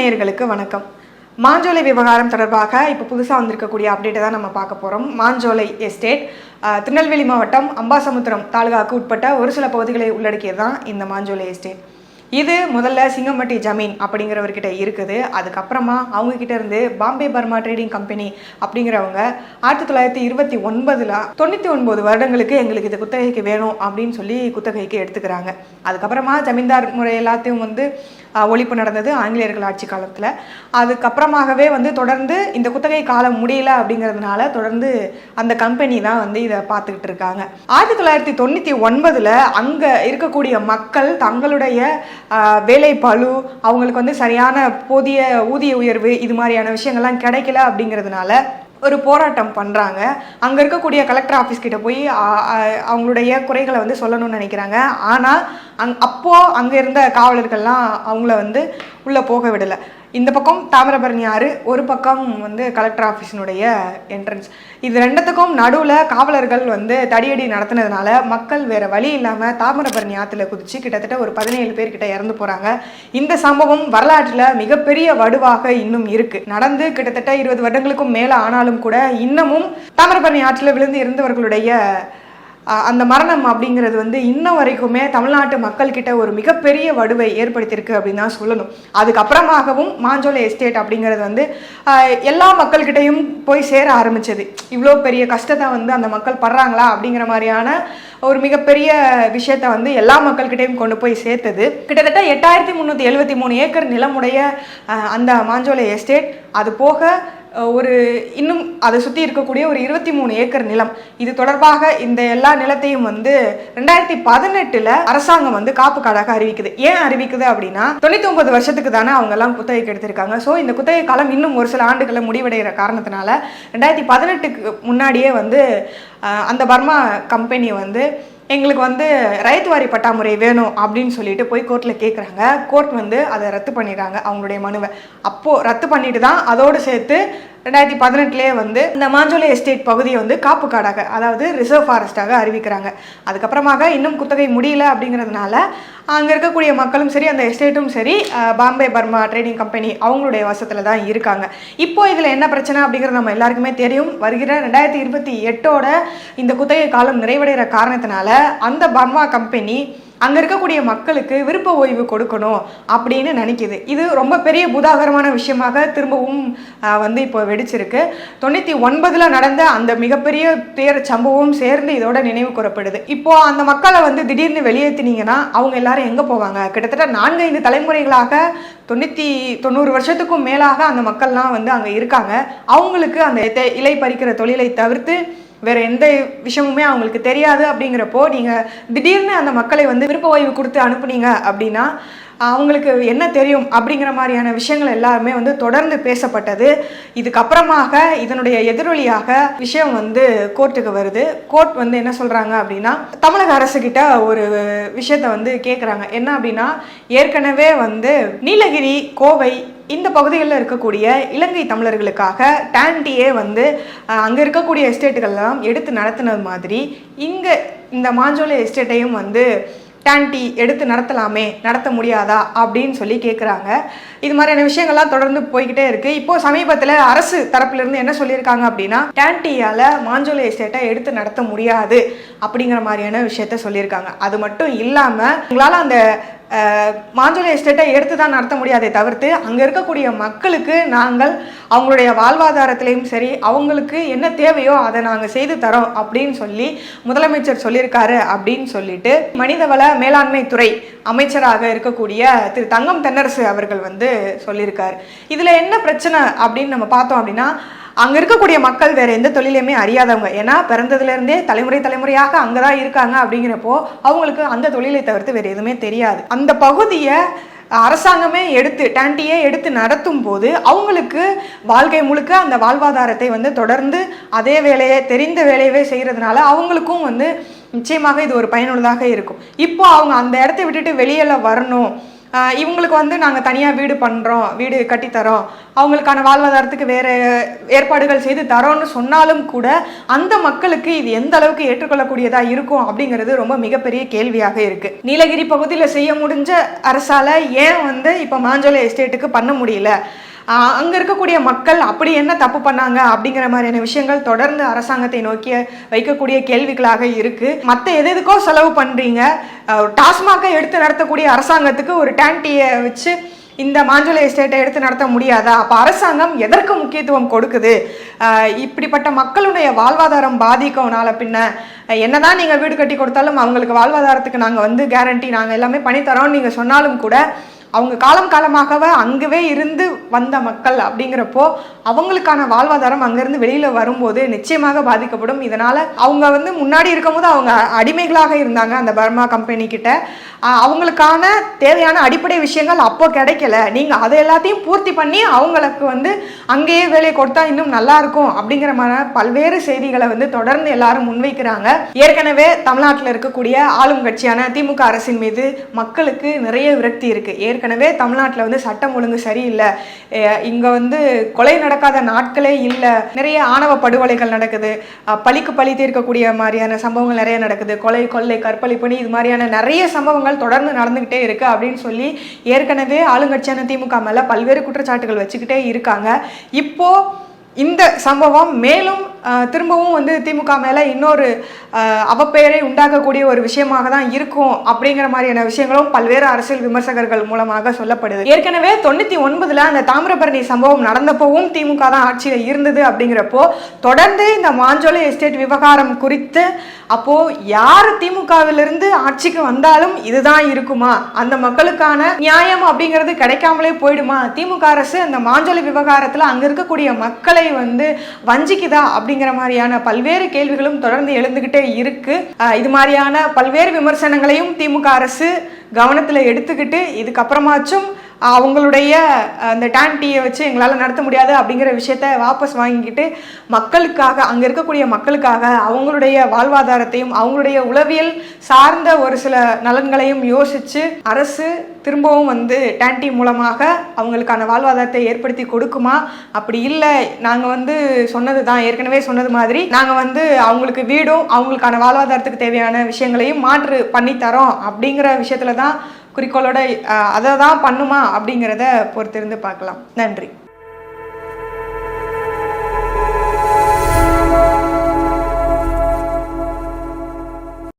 நேர்களுக்கு வணக்கம். மாஞ்சோலை விவகாரம் தொடர்பாக இப்போ புதுசாக வந்திருக்கக்கூடிய அப்டேட்டை தான் நம்ம பார்க்க போகிறோம் மாஞ்சோலை எஸ்டேட் திருநெல்வேலி மாவட்டம் அம்பாசமுத்திரம் தாலுகாவுக்கு உட்பட்ட ஒரு சில பகுதிகளை உள்ளடக்கியது தான் இந்த மாஞ்சோலை எஸ்டேட் இது முதல்ல சிங்கம்பட்டி ஜமீன் அப்படிங்கிறவர்கிட்ட இருக்குது. அதுக்கப்புறமா அவங்க கிட்ட இருந்து பாம்பே பர்மா ட்ரேடிங் கம்பெனி அப்படிங்கிறவங்க ஆயிரத்தி தொள்ளாயிரத்தி இருபத்தி ஒன்பதுல தொண்ணூற்றி ஒன்பது வருடங்களுக்கு எங்களுக்கு இது குத்தகைக்கு வேணும் அப்படின்னு சொல்லி குத்தகைக்கு எடுத்துக்கிறாங்க. அதுக்கப்புறமா ஜமீன்தார் முறை எல்லாத்தையும் வந்து ஒழிப்பு நடந்தது ஆங்கிலேயர்கள் ஆட்சி காலத்தில். அதுக்கப்புறமாகவே வந்து தொடர்ந்து இந்த குத்தகை காலம் முடியல அப்படிங்கிறதுனால தொடர்ந்து அந்த கம்பெனி தான் வந்து இதை பார்த்துக்கிட்டு இருக்காங்க. ஆயிரத்தி தொள்ளாயிரத்தி தொண்ணூற்றி ஒன்பதில் அங்கே இருக்கக்கூடிய மக்கள் தங்களுடைய வேலை பழு அவங்களுக்கு வந்து சரியான போதிய ஊதிய உயர்வு இது மாதிரியான விஷயங்கள்லாம் கிடைக்கல அப்படிங்கிறதுனால ஒரு போராட்டம் பண்ணுறாங்க அங்கே இருக்கக்கூடிய கலெக்டர் ஆஃபீஸ் கிட்ட போய் அவங்களுடைய குறைகளை வந்து சொல்லணும்னு நினைக்கிறாங்க. ஆனால் அங் அப்போது அங்கே இருந்த காவலர்கள்லாம் அவங்கள வந்து உள்ளே போக விடலை. இந்த பக்கம் தாமிரபரணி ஆறு ஒரு பக்கம் வந்து கலெக்டர் ஆஃபீஸினுடைய என்ட்ரன்ஸ் இது ரெண்டுத்துக்கும் நடுவில் காவலர்கள் வந்து தடியடி நடத்தினதுனால மக்கள் வேற வழி இல்லாமல் தாமிரபரணி ஆற்றுல குதிச்சு கிட்டத்தட்ட ஒரு பதினேழு பேர்கிட்ட இறந்து போகிறாங்க இந்த சம்பவம் வரலாற்றில் மிகப்பெரிய வடுவாக இன்னும் இருக்கு. நடந்து கிட்டத்தட்ட இருபது வருடங்களுக்கும் மேலே ஆனாலும் கூட இன்னமும் தாமிரபரணி ஆற்றில் விழுந்து இருந்தவர்களுடைய அந்த மரணம் அப்படிங்கிறது வந்து இன்ன வரைக்குமே தமிழ்நாட்டு மக்கள்கிட்ட ஒரு மிகப்பெரிய வடுவை ஏற்படுத்தியிருக்கு அப்படின்னு தான் சொல்லணும். அதுக்கப்புறமாகவும் மாஞ்சோலை எஸ்டேட் அப்படிங்கிறது வந்து எல்லா மக்கள்கிட்டையும் போய் சேர ஆரம்பிச்சது. இவ்வளோ பெரிய கஷ்டத்தை வந்து அந்த மக்கள் படுறாங்களா அப்படிங்கிற மாதிரியான ஒரு மிகப்பெரிய விஷயத்த வந்து எல்லா மக்கள்கிட்டையும் கொண்டு போய் சேர்த்தது. கிட்டத்தட்ட எட்டாயிரத்தி முந்நூற்றி எழுபத்தி மூணு ஏக்கர் நிலமுடைய அந்த மாஞ்சோலை எஸ்டேட் அது போக ஒரு இன்னும் அதை சுற்றி இருக்கக்கூடிய ஒரு இருபத்தி மூணு ஏக்கர் நிலம். இது தொடர்பாக இந்த எல்லா நிலத்தையும் வந்து ரெண்டாயிரத்தி பதினெட்டில் அரசாங்கம் வந்து காப்பு காடாக அறிவிக்குது. ஏன் அறிவிக்குது அப்படின்னா தொண்ணூற்றி ஒன்பது வருஷத்துக்கு தானே அவங்க எல்லாம் குத்தகைக்கு எடுத்திருக்காங்க. ஸோ இந்த குத்தகை காலம் இன்னும் ஒரு சில ஆண்டுகளை முடிவடைகிற காரணத்தினால ரெண்டாயிரத்தி பதினெட்டுக்கு முன்னாடியே வந்து அந்த பர்மா கம்பெனி வந்து எங்களுக்கு வந்து ரைத்துவாரி பட்டாமுறை வேணும் அப்படின்னு சொல்லிட்டு போய் கோர்ட்டில் கேட்குறாங்க கோர்ட் வந்து அதை ரத்து பண்ணிடுறாங்க அவங்களுடைய மனுவை. அப்போது ரத்து பண்ணிட்டு தான் அதோடு சேர்த்து ரெண்டாயிரத்தி பதினெட்டுலேயே வந்து இந்த மாஞ்சோலை எஸ்டேட் பகுதியை வந்து காப்பு காடாக அதாவது ரிசர்வ் ஃபாரஸ்டாக அறிவிக்கிறாங்க. அதுக்கப்புறமாக இன்னும் குத்தகை முடியல அப்படிங்கிறதுனால அங்கே இருக்கக்கூடிய மக்களும் சரி அந்த எஸ்டேட்டும் சரி பாம்பே பர்மா ட்ரேடிங் கம்பெனி அவங்களுடைய வசத்தில் தான் இருக்காங்க. இப்போ இதில் என்ன பிரச்சனை அப்படிங்கிறது நம்ம எல்லாருக்குமே தெரியும். வருகிற ரெண்டாயிரத்தி இருபத்தி எட்டோட இந்த குத்தகை காலம் நிறைவடைகிற காரணத்தினால அந்த பர்மா கம்பெனி அங்கே இருக்கக்கூடிய மக்களுக்கு விருப்ப ஓய்வு கொடுக்கணும் அப்படின்னு நினைக்கிது. இது ரொம்ப பெரிய பூதாகரமான விஷயமாக திரும்பவும் வந்து இப்போ வெடிச்சிருக்கு. தொண்ணூற்றி ஒன்பதில் நடந்த அந்த மிகப்பெரிய துயர சம்பவம் சேர்ந்து இதோட நினைவு கூறப்படுது. இப்போ அந்த மக்களை வந்து திடீர்னு வெளியேற்றினீங்கன்னா அவங்க எல்லாரும் எங்கே போவாங்க? கிட்டத்தட்ட நான்கு ஐந்து தலைமுறைகளாக தொண்ணூற்றி தொண்ணூறு வருஷத்துக்கும் மேலாக அந்த மக்கள்லாம் வந்து அங்கே இருக்காங்க. அவங்களுக்கு அந்த இலை பறிக்கிற தொழிலை தவிர்த்து வேற எந்த விஷயமுமே அவங்களுக்கு தெரியாது அப்படிங்கிறப்போ நீங்கள் திடீர்னு அந்த மக்களை வந்து விருப்ப ஓய்வு கொடுத்து அனுப்புனீங்க அப்படின்னா அவங்களுக்கு என்ன தெரியும் அப்படிங்கிற மாதிரியான விஷயங்கள் எல்லாருமே வந்து தொடர்ந்து பேசப்பட்டது. இதுக்கப்புறமாக இதனுடைய எதிரொலியாக விஷயம் வந்து கோர்ட்டுக்கு வருது. கோர்ட் வந்து என்ன சொல்கிறாங்க அப்படின்னா தமிழக அரசு கிட்ட ஒரு விஷயத்த வந்து கேட்குறாங்க என்ன அப்படின்னா ஏற்கனவே வந்து நீலகிரி கோவை இந்த பகுதிகளில் இருக்கக்கூடிய இலங்கை தமிழர்களுக்காக டான்டியே வந்து அங்கே இருக்கக்கூடிய எஸ்டேட்டுகள்லாம் எடுத்து நடத்தினது மாதிரி இங்கே இந்த மாஞ்சோலை எஸ்டேட்டையும் வந்து டான்டி எடுத்து நடத்தலாமே நடத்த முடியாதா அப்படின்னு சொல்லி கேட்குறாங்க இது மாதிரியான விஷயங்கள்லாம் தொடர்ந்து போய்கிட்டே இருக்கு. இப்போ சமீபத்தில் அரசு தரப்புலேருந்து என்ன சொல்லியிருக்காங்க அப்படின்னா டான்டியால மாஞ்சோலை எஸ்டேட்டை எடுத்து நடத்த முடியாது அப்படிங்கிற மாதிரியான விஷயத்த சொல்லியிருக்காங்க. அது மட்டும் இல்லாமல் உங்களால் அந்த மாஞ்சோலை எஸ்டேட்டை எடுத்து தான் நடத்த முடியாதே தவிர்த்து அங்கே இருக்கக்கூடிய மக்களுக்கு நாங்கள் அவங்களுடைய வாழ்வாதாரத்திலையும் சரி அவங்களுக்கு என்ன தேவையோ அதை நாங்கள் செய்து தரோம் அப்படின்னு சொல்லி முதலமைச்சர் சொல்லியிருக்காரு அப்படின்னு சொல்லிட்டு மனிதவள மேலாண்மை துறை அமைச்சராக இருக்கக்கூடிய திரு தங்கம் தென்னரசு அவர்கள் வந்து சொல்லியிருக்கார். இதில் என்ன பிரச்சனை அப்படின்னு நம்ம பார்த்தோம் அப்படின்னா அங்க இருக்கக்கூடிய மக்கள் வேற எந்த தொழிலையுமே அறியாதவங்க. ஏன்னா பிறந்ததுல இருந்தே தலைமுறை தலைமுறையாக அங்கதான் இருக்காங்க அப்படிங்கிறப்போ அவங்களுக்கு அந்த தொழிலை தவிர்த்து வேற எதுவுமே தெரியாது. அந்த பகுதியை அரசாங்கமே எடுத்து டேண்டியே எடுத்து நடத்தும் போது அவங்களுக்கு வாழ்க்கை முழுக்க அந்த வாழ்வாதாரத்தை வந்து தொடர்ந்து அதே வேலையை தெரிந்த வேலையவே செய்கிறதுனால அவங்களுக்கும் வந்து நிச்சயமாக இது ஒரு பயனுள்ளதாக இருக்கும். இப்போ அவங்க அந்த இடத்த விட்டுட்டு வெளியில் வரணும். இவங்களுக்கு வந்து நாங்கள் தனியாக வீடு பண்ணுறோம் வீடு கட்டித்தரோம் அவங்களுக்கான வாழ்வாதாரத்துக்கு வேறு ஏற்பாடுகள் செய்து தரோன்னு சொன்னாலும் கூட அந்த மக்களுக்கு இது எந்த அளவுக்கு ஏற்றுக்கொள்ளக்கூடியதாக இருக்கும் அப்படிங்கிறது ரொம்ப மிகப்பெரிய கேள்வியாக இருக்குது நீலகிரி பகுதியில் செய்ய முடிஞ்ச அரசால் ஏன் வந்து இப்போ மாஞ்சோலை எஸ்டேட்டுக்கு பண்ண முடியல? அங்கே இருக்கக்கூடிய மக்கள் அப்படி என்ன தப்பு பண்ணாங்க அப்படிங்கிற மாதிரியான விஷயங்கள் தொடர்ந்து அரசாங்கத்தை நோக்கி வைக்கக்கூடிய கேள்விகளாக இருக்குது மற்ற எது எதுக்கோ செலவு பண்ணுறீங்க டாஸ்மாகை எடுத்து நடத்தக்கூடிய அரசாங்கத்துக்கு ஒரு டேண்டியை வச்சு இந்த மாஞ்சோலை எஸ்டேட்டை எடுத்து நடத்த முடியாதா? அப்போ அரசாங்கம் எதற்கு முக்கியத்துவம் கொடுக்குது? இப்படிப்பட்ட மக்களுடைய வாழ்வாதாரம் பாதிக்கனால பின்ன என்னதான் நீங்கள் வீடு கட்டி கொடுத்தாலும் அவங்களுக்கு வாழ்வாதாரத்துக்கு நாங்கள் வந்து கேரண்டி நாங்கள் எல்லாமே பண்ணித்தரோம்னு நீங்கள் சொன்னாலும் கூட அவங்க காலம் காலமாகவே அங்கவே இருந்து வந்த மக்கள் அப்படிங்கிறப்போ அவங்களுக்கான வாழ்வாதாரம் அங்கேருந்து வெளியில் வரும்போது நிச்சயமாக பாதிக்கப்படும். இதனால் அவங்க வந்து முன்னாடி இருக்கும்போது அவங்க அடிமைகளாக இருந்தாங்க அந்த பர்மா கம்பெனி கிட்ட. அவங்களுக்கான தேவையான அடிப்படை விஷயங்கள் அப்போ கிடைக்கல. நீங்கள் அதை எல்லாத்தையும் பூர்த்தி பண்ணி அவங்களுக்கு வந்து அங்கேயே வேலையை கொடுத்தா இன்னும் நல்லா இருக்கும் அப்படிங்கிற மாதிரி பல்வேறு செய்திகளை வந்து தொடர்ந்து எல்லாரும் முன்வைக்கிறாங்க. ஏற்கனவே தமிழ்நாட்டில் இருக்கக்கூடிய ஆளும் கட்சியான திமுக அரசின் மீது மக்களுக்கு நிறைய விரக்தி இருக்கு. ஏற்கனவே தமிழ்நாட்டில் வந்து சட்டம் ஒழுங்கு சரியில்லை. இங்கே வந்து கொலை நடக்காத நாட்களே இல்லை. நிறைய ஆணவ படுகொலைகள் நடக்குது. பழிக்கு பழி தீர்க்கக்கூடிய மாதிரியான சம்பவங்கள் நிறைய நடக்குது. கொலை கொள்ளை கற்பழிப்பணி இது மாதிரியான நிறைய சம்பவங்கள் தொடர்ந்து நடந்துக்கிட்டே இருக்கு அப்படின்னு சொல்லி ஏற்கனவே ஆளுங்கட்சியான திமுக மேலே பல்வேறு குற்றச்சாட்டுகள் வச்சுக்கிட்டே இருக்காங்க. இப்போது இந்த சம்பவம் மேலும் திரும்பவும் வந்து திமுக மேலே இன்னொரு அவப்பெயரை உண்டாக்கக்கூடிய ஒரு விஷயமாக தான் இருக்கும் அப்படிங்கிற மாதிரியான விஷயங்களும் பல்வேறு அரசியல் விமர்சகர்கள் மூலமாக சொல்லப்படுது. ஏற்கனவே தொண்ணூற்றி ஒன்பதில் அந்த தாமிரபரணி சம்பவம் நடந்தப்பவும் திமுக தான் ஆட்சியில் இருந்தது அப்படிங்கிறப்போ தொடர்ந்து இந்த மாஞ்சோலை எஸ்டேட் விவகாரம் குறித்து அப்போது யார் திமுகவிலிருந்து ஆட்சிக்கு வந்தாலும் இதுதான் இருக்குமா? அந்த மக்களுக்கான நியாயம் அப்படிங்கிறது கிடைக்காமலே போயிடுமா? திமுக அரசு அந்த மாஞ்சோலை விவகாரத்தில் அங்கே இருக்கக்கூடிய மக்களை வந்து வஞ்சிக்குதா அப்படிங்கிற மாதிரியான பல்வேறு கேள்விகளும் தொடர்ந்து எழுந்துகிட்டே இருக்கு. இது மாதிரியான பல்வேறு விமர்சனங்களையும் திமுக அரசு கவனத்தில் எடுத்துக்கிட்டு இதுக்கப்புறமாச்சும் அவங்களுடைய அந்த டான்டியை வச்சு எங்களால் நடத்த முடியாது அப்படிங்கிற விஷயத்த வாபஸ் வாங்கிக்கிட்டு மக்களுக்காக அங்கே இருக்கக்கூடிய மக்களுக்காக அவங்களுடைய வாழ்வாதாரத்தையும் அவங்களுடைய உளவியல் சார்ந்த ஒரு சில நலன்களையும் யோசித்து அரசு திரும்பவும் வந்து டேன்டி மூலமாக அவங்களுக்கான வாழ்வாதாரத்தை ஏற்படுத்தி கொடுக்குமா? அப்படி இல்லை நாங்கள் வந்து சொன்னது தான் ஏற்கனவே சொன்னது மாதிரி நாங்கள் வந்து அவங்களுக்கு வீடும் அவங்களுக்கான வாழ்வாதாரத்துக்கு தேவையான விஷயங்களையும் மாற்று பண்ணித்தரோம் அப்படிங்கிற விஷயத்துல தான் குறிக்கோளோட அதை தான் பண்ணுமா அப்படிங்கிறத பொறுத்திருந்து பார்க்கலாம். நன்றி.